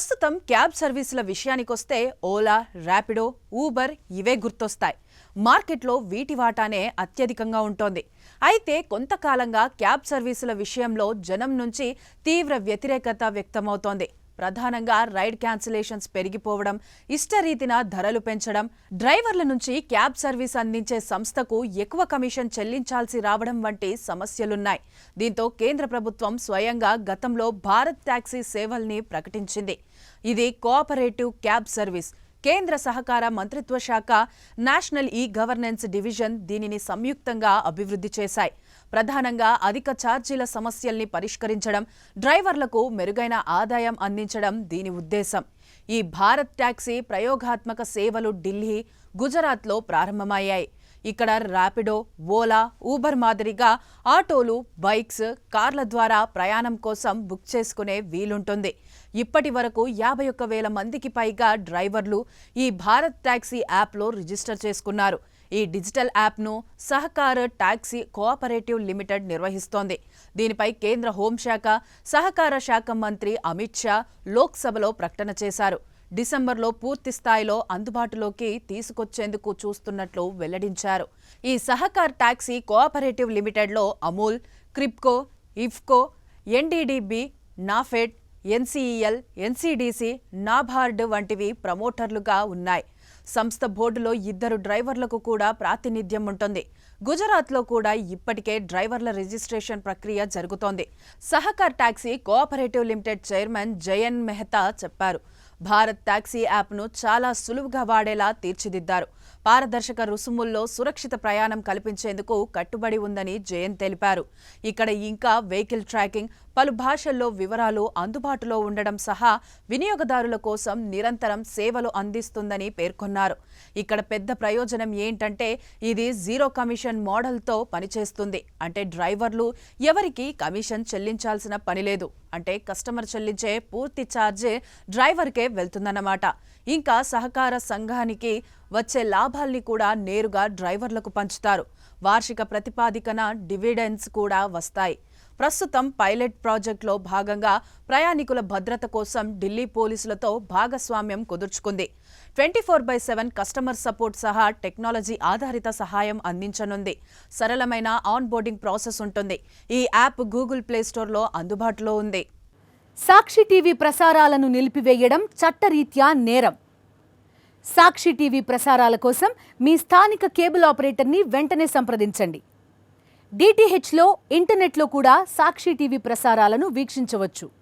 ప్రస్తుతం క్యాబ్ సర్వీసుల విషయానికొస్తే ఓలా ర్యాపిడో ఊబర్ ఇవే గుర్తొస్తాయి. మార్కెట్లో వీటి వాటానే అత్యధికంగా ఉంటోంది. అయితే కొంతకాలంగా క్యాబ్ సర్వీసుల విషయంలో జనం నుంచి తీవ్ర వ్యతిరేకత వ్యక్తమవుతోంది. ప్రధానంగా రైడ్ క్యాన్సిలేషన్స్ పెరిగిపోవడం ఇష్టరీతిన ధరలు పెంచడం డ్రైవర్ల నుంచి క్యాబ్ సర్వీస్ అందించే సంస్థకు ఎక్కువ కమిషన్ చెల్లించాల్సి రావడం వంటి సమస్యలున్నాయి. దీంతో కేంద్ర ప్రభుత్వం స్వయంగా గతంలో భారత్ టాక్సీ సేవల్ని ప్రకటించింది. ఇది కోఆపరేటివ్ క్యాబ్ సర్వీస్. కేంద్ర సహకార మంత్రిత్వ శాఖ నేషనల్ ఈ గవర్నెన్స్ డివిజన్ దీనిని సంయుక్తంగా అభివృద్ధి చేశాయి. ప్రధానంగా అధిక ఛార్జీల సమస్యల్ని పరిష్కరించడం డ్రైవర్లకు మెరుగైన ఆదాయం అందించడం దీని ఉద్దేశం. ఈ భారత్ ట్యాక్సీ ప్రయోగాత్మక సేవలు ఢిల్లీ గుజరాత్లో ప్రారంభమయ్యాయి. ఇక్కడ ర్యాపిడో ఓలా ఊబర్ మాదిరిగా ఆటోలు బైక్స్ కార్ల ద్వారా ప్రయాణం కోసం బుక్ చేసుకునే వీలుంటుంది. ఇప్పటి వరకు యాభై ఒక్క వేల మందికి పైగా డ్రైవర్లు ఈ భారత్ టాక్సీ యాప్లో రిజిస్టర్ చేసుకున్నారు. ఈ డిజిటల్ యాప్ను సహకార టాక్సీ కోఆపరేటివ్ లిమిటెడ్ నిర్వహిస్తోంది. దీనిపై కేంద్ర హోంశాఖ సహకార శాఖ మంత్రి అమిత్ షా లోక్సభలో ప్రకటన చేశారు. డిసెంబర్లో పూర్తి స్థాయిలో అందుబాటులోకి తీసుకొచ్చేందుకు చూస్తున్నట్లు వెల్లడించారు. ఈ Sahakar taxi cooperative లిమిటెడ్లో Amul Kribhco IFFCO NDDB NAFED NCEL NCDC NABARD వంటివి ప్రమోటర్లుగా ఉన్నాయి. సంస్థ బోర్డులో ఇద్దరు డ్రైవర్లకు కూడా ప్రాతినిధ్యం ఉంటుంది. గుజరాత్లో కూడా ఇప్పటికే డ్రైవర్ల రిజిస్ట్రేషన్ ప్రక్రియ జరుగుతోంది. Sahakar taxi cooperative limited chairman Jayen Mehta చెప్పారు. భారత్ టాక్సీ యాప్ను చాలా సులువుగా వాడేలా తీర్చిదిద్దారు. పారదర్శక రుసుముల్లో సురక్షిత ప్రయాణం కల్పించేందుకు కట్టుబడి ఉందని జయన్ తెలిపారు. ఇక్కడ ఇంకా వెహికల్ ట్రాకింగ్ పలు భాషల్లో వివరాలు అందుబాటులో ఉండడం సహా వినియోగదారుల కోసం నిరంతరం సేవలు అందిస్తుందని పేర్కొన్నారు. ఇక్కడ పెద్ద ప్రయోజనం ఏంటంటే ఇది జీరో కమిషన్ మోడల్తో పనిచేస్తుంది. అంటే డ్రైవర్లు ఎవరికి కమిషన్ చెల్లించాల్సిన పని లేదు. అంటే కస్టమర్ చెల్లించే పూర్తి ఛార్జే డ్రైవర్కే వెళ్తుందన్నమాట. ఇంకా సహకార సంఘానికి వచ్చే లాభాల్ని కూడా నేరుగా డ్రైవర్లకు పంచుతారు. వార్షిక ప్రతిపాదికన డివిడెండ్స్ కూడా వస్తాయి. ప్రస్తుతం పైలట్ ప్రాజెక్టులో భాగంగా ప్రయాణికుల భద్రత కోసం ఢిల్లీ పోలీసులతో భాగస్వామ్యం కుదుర్చుకుంది. Twenty four by seven customer support సహా టెక్నాలజీ ఆధారిత సహాయం అందించనుంది. సరళమైన ఆన్ బోర్డింగ్ ప్రాసెస్ ఉంటుంది. ఈ యాప్ గూగుల్ ప్లే స్టోర్లో అందుబాటులో ఉంది. సాక్షి టీవీ ప్రసారాలను నిలిపివేయడం చట్టరీత్యా నేరం. సాక్షి టీవీ ప్రసారాల కోసం మీ స్థానిక కేబుల్ ఆపరేటర్ని వెంటనే సంప్రదించండి. డిటిహెచ్లో ఇంటర్నెట్లో కూడా సాక్షి టీవీ ప్రసారాలను వీక్షించవచ్చు.